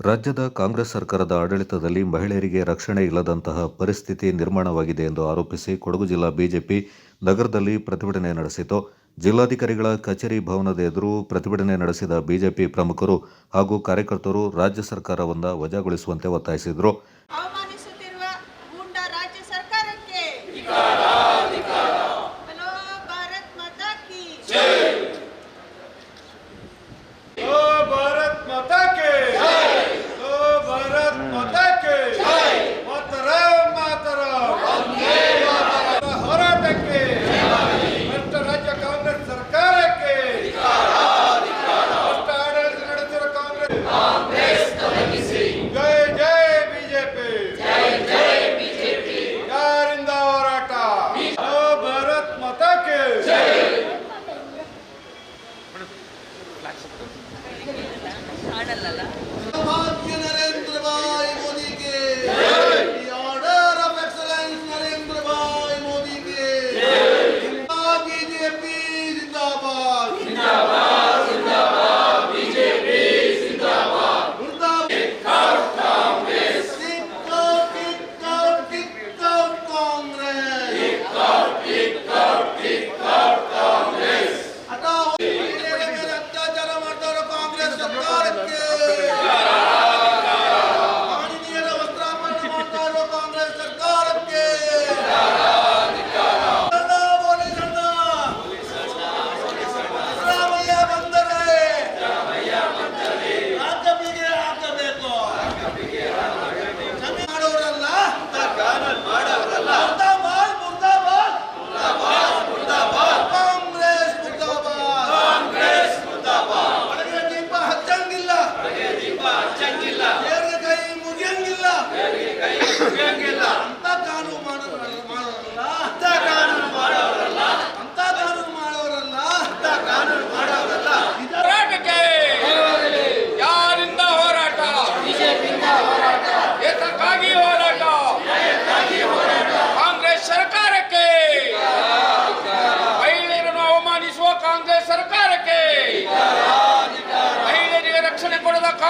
ರಾಜ್ಯದ ಕಾಂಗ್ರೆಸ್ ಸರ್ಕಾರದ ಆಡಳಿತದಲ್ಲಿ ಮಹಿಳೆಯರಿಗೆ ರಕ್ಷಣೆ ಇಲ್ಲದಂತಹ ಪರಿಸ್ಥಿತಿ ನಿರ್ಮಾಣವಾಗಿದೆ ಎಂದು ಆರೋಪಿಸಿ ಕೊಡಗು ಜಿಲ್ಲಾ ಬಿಜೆಪಿ ನಗರದಲ್ಲಿ ಪ್ರತಿಭಟನೆ ನಡೆಸಿತು. ಜಿಲ್ಲಾಧಿಕಾರಿಗಳ ಕಚೇರಿ ಭವನದ ಎದುರು ಪ್ರತಿಭಟನೆ ನಡೆಸಿದ ಬಿಜೆಪಿ ಪ್ರಮುಖರು ಹಾಗೂ ಕಾರ್ಯಕರ್ತರು ರಾಜ್ಯ ಸರ್ಕಾರವನ್ನು ವಜಾಗೊಳಿಸುವಂತೆ ಒತ್ತಾಯಿಸಿದರು. ಹಾಡಲ್ಲಲ್ಲ?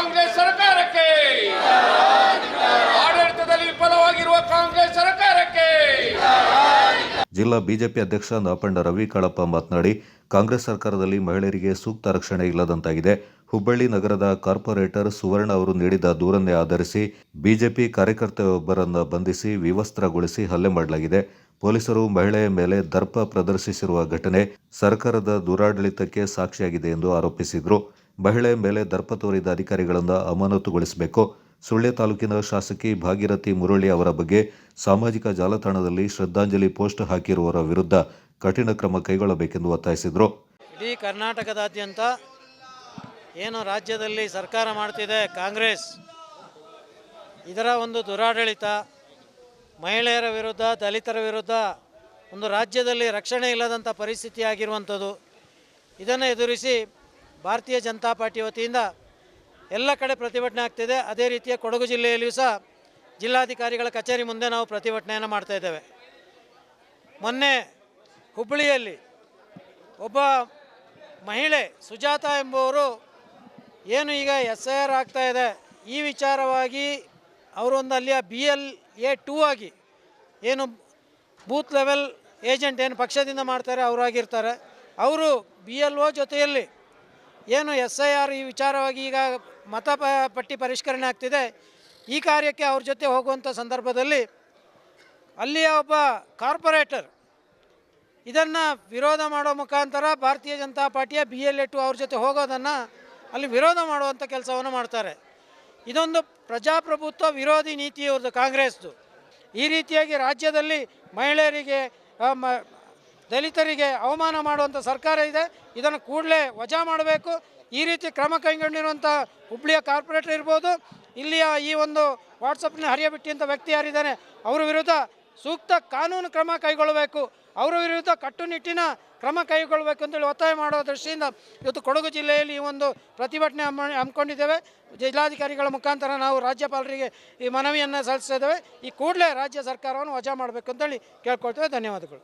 ಕಾಂಗ್ರೆಸ್ ಸರ್ಕಾರಕ್ಕೆ. ಆಡಳಿತದಲ್ಲಿ ವಿಫಲವಾಗಿರುವ ಕಾಂಗ್ರೆಸ್ ಸರ್ಕಾರಕ್ಕೆ. ಜಿಲ್ಲಾ ಬಿಜೆಪಿ ಅಧ್ಯಕ್ಷ ನಾಪಂಡ ರವಿ ಕಾಳಪ್ಪ ಮಾತನಾಡಿ, ಕಾಂಗ್ರೆಸ್ ಸರ್ಕಾರದಲ್ಲಿ ಮಹಿಳೆಯರಿಗೆ ಸೂಕ್ತ ರಕ್ಷಣೆ ಇಲ್ಲದಂತಾಗಿದೆ. ಹುಬ್ಬಳ್ಳಿ ನಗರದ ಕಾರ್ಪೊರೇಟರ್ ಸುವರ್ಣ ಅವರು ನೀಡಿದ ದೂರನ್ನೇ ಆಧರಿಸಿ ಬಿಜೆಪಿ ಕಾರ್ಯಕರ್ತೆಯೊಬ್ಬರನ್ನು ಬಂಧಿಸಿ ವಿವಸ್ತ್ರಗೊಳಿಸಿ ಹಲ್ಲೆ ಮಾಡಲಾಗಿದೆ. ಪೊಲೀಸರು ಮಹಿಳೆಯ ಮೇಲೆ ದರ್ಪ ಪ್ರದರ್ಶಿಸಿರುವ ಘಟನೆ ಸರ್ಕಾರದ ದುರಾಡಳಿತಕ್ಕೆ ಸಾಕ್ಷಿಯಾಗಿದೆ ಎಂದು ಆರೋಪಿಸಿದರು. ಮಹಿಳೆಯ ಮೇಲೆ ದರ್ಪ ತೋರಿದ ಅಧಿಕಾರಿಗಳನ್ನು ಅಮಾನತುಗೊಳಿಸಬೇಕು. ಸುಳ್ಯ ತಾಲೂಕಿನ ಶಾಸಕಿ ಭಾಗೀರಥಿ ಮುರಳಿ ಅವರ ಬಗ್ಗೆ ಸಾಮಾಜಿಕ ಜಾಲತಾಣದಲ್ಲಿ ಶ್ರದ್ಧಾಂಜಲಿ ಪೋಸ್ಟ್ ಹಾಕಿರುವವರ ವಿರುದ್ಧ ಕಠಿಣ ಕ್ರಮ ಕೈಗೊಳ್ಳಬೇಕೆಂದು ಒತ್ತಾಯಿಸಿದರು. ಇಡೀ ಕರ್ನಾಟಕದಾದ್ಯಂತ ಏನು ರಾಜ್ಯದಲ್ಲಿ ಸರ್ಕಾರ ಮಾಡ್ತಿದೆ ಕಾಂಗ್ರೆಸ್. ಇದರ ಒಂದು ದುರಾಡಳಿತ, ಮಹಿಳೆಯರ ವಿರುದ್ಧ, ದಲಿತರ ವಿರುದ್ಧ ಒಂದು ರಾಜ್ಯದಲ್ಲಿ ರಕ್ಷಣೆ ಇಲ್ಲದಂಥ ಪರಿಸ್ಥಿತಿ ಆಗಿರುವಂಥದ್ದು. ಇದನ್ನು ಎದುರಿಸಿ ಭಾರತೀಯ ಜನತಾ ಪಾರ್ಟಿ ವತಿಯಿಂದ ಎಲ್ಲ ಕಡೆ ಪ್ರತಿಭಟನೆ ಆಗ್ತಿದೆ. ಅದೇ ರೀತಿಯ ಕೊಡಗು ಜಿಲ್ಲೆಯಲ್ಲಿಯೂ ಸಹ ಜಿಲ್ಲಾಧಿಕಾರಿಗಳ ಕಚೇರಿ ಮುಂದೆ ನಾವು ಪ್ರತಿಭಟನೆಯನ್ನು ಮಾಡ್ತಾ ಇದ್ದೇವೆ. ಮೊನ್ನೆ ಹುಬ್ಬಳ್ಳಿಯಲ್ಲಿ ಒಬ್ಬ ಮಹಿಳೆ ಸುಜಾತ ಎಂಬುವರು ಏನು ಈಗ ಎಸ್ ಐ ಆರ್ ಆಗ್ತಾ ಇದೆ. ಈ ವಿಚಾರವಾಗಿ ಅವರೊಂದು ಅಲ್ಲಿಯ ಬಿ ಎಲ್ ಎ ಟೂ ಆಗಿ ಏನು ಬೂತ್ ಲೆವೆಲ್ ಏಜೆಂಟ್ ಏನು ಪಕ್ಷದಿಂದ ಮಾಡ್ತಾರೆ, ಅವರಾಗಿರ್ತಾರೆ. ಅವರು ಬಿ ಎಲ್ ಒ ಜೊತೆಯಲ್ಲಿ ಏನು ಎಸ್ ಐ ಆರ್ ಈ ವಿಚಾರವಾಗಿ ಈಗ ಮತ ಪ- ಪಟ್ಟಿ ಪರಿಷ್ಕರಣೆ ಆಗ್ತಿದೆ. ಈ ಕಾರ್ಯಕ್ಕೆ ಅವ್ರ ಜೊತೆ ಹೋಗುವಂಥ ಸಂದರ್ಭದಲ್ಲಿ ಅಲ್ಲಿಯ ಒಬ್ಬ ಕಾರ್ಪೊರೇಟರ್ ಇದನ್ನು ವಿರೋಧ ಮಾಡೋ ಮುಖಾಂತರ ಭಾರತೀಯ ಜನತಾ ಪಾರ್ಟಿಯ ಬಿ ಎಲ್ ಎಟ್ಟು ಅವ್ರ ಜೊತೆ ಹೋಗೋದನ್ನು ಅಲ್ಲಿ ವಿರೋಧ ಮಾಡುವಂಥ ಕೆಲಸವನ್ನು ಮಾಡ್ತಾರೆ. ಇದೊಂದು ಪ್ರಜಾಪ್ರಭುತ್ವ ವಿರೋಧಿ ನೀತಿ ಇವ್ರದ್ದು ಕಾಂಗ್ರೆಸ್ದು. ಈ ರೀತಿಯಾಗಿ ರಾಜ್ಯದಲ್ಲಿ ಮಹಿಳೆಯರಿಗೆ ದಲಿತರಿಗೆ ಅವಮಾನ ಮಾಡುವಂಥ ಸರ್ಕಾರ ಇದೆ. ಇದನ್ನು ಕೂಡಲೇ ವಜಾ ಮಾಡಬೇಕು. ಈ ರೀತಿ ಕ್ರಮ ಕೈಗೊಂಡಿರುವಂಥ ಹುಬ್ಳಿಯ ಕಾರ್ಪೊರೇಟರ್ ಇರ್ಬೋದು, ಇಲ್ಲಿಯ ಈ ಒಂದು ವಾಟ್ಸಪ್ನ ಹರಿಯಬಿಟ್ಟಿ ವ್ಯಕ್ತಿ ಯಾರಿದ್ದಾನೆ, ಅವರ ವಿರುದ್ಧ ಸೂಕ್ತ ಕಾನೂನು ಕ್ರಮ ಕೈಗೊಳ್ಳಬೇಕು. ಅವರ ವಿರುದ್ಧ ಕಟ್ಟುನಿಟ್ಟಿನ ಕ್ರಮ ಕೈಗೊಳ್ಳಬೇಕು ಅಂತೇಳಿ ಒತ್ತಾಯ ಮಾಡೋ ದೃಷ್ಟಿಯಿಂದ ಇವತ್ತು ಕೊಡಗು ಜಿಲ್ಲೆಯಲ್ಲಿ ಈ ಒಂದು ಪ್ರತಿಭಟನೆ ಹಮ್ಮಿ ಹಮ್ಮಿಕೊಂಡಿದ್ದೇವೆ. ಜಿಲ್ಲಾಧಿಕಾರಿಗಳ ಮುಖಾಂತರ ನಾವು ರಾಜ್ಯಪಾಲರಿಗೆ ಈ ಮನವಿಯನ್ನು ಸಲ್ಲಿಸಿದ್ದೇವೆ ಈ ಕೂಡಲೇ ರಾಜ್ಯ ಸರ್ಕಾರವನ್ನು ವಜಾ ಮಾಡಬೇಕು ಅಂತೇಳಿ ಕೇಳ್ಕೊಳ್ತೇವೆ. ಧನ್ಯವಾದಗಳು.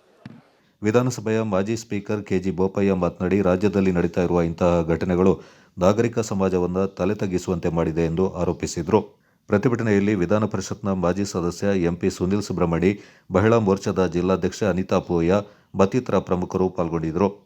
ವಿಧಾನಸಭೆಯ ಮಾಜಿ ಸ್ಪೀಕರ್ ಕೆಜಿ ಬೋಪಯ್ಯ ಮಾತನಾಡಿ, ರಾಜ್ಯದಲ್ಲಿ ನಡೀತಾ ಇರುವ ಇಂತಹ ಘಟನೆಗಳು ನಾಗರಿಕ ಸಮಾಜವನ್ನು ತಲೆ ತಗ್ಗಿಸುವಂತೆ ಮಾಡಿದೆ ಎಂದು ಆರೋಪಿಸಿದರು. ಪ್ರತಿಭಟನೆಯಲ್ಲಿ ವಿಧಾನ ಪರಿಷತ್ನ ಮಾಜಿ ಸದಸ್ಯ ಎಂಪಿ ಸುನಿಲ್ ಸುಬ್ರಹ್ಮಣಿ ಮಹಿಳಾ ಮೋರ್ಚಾದ ಜಿಲ್ಲಾಧ್ಯಕ್ಷ ಅನಿತಾ ಪೂಯ ಮತ್ತಿತರ ಪ್ರಮುಖರು ಪಾಲ್ಗೊಂಡಿದ್ದರು.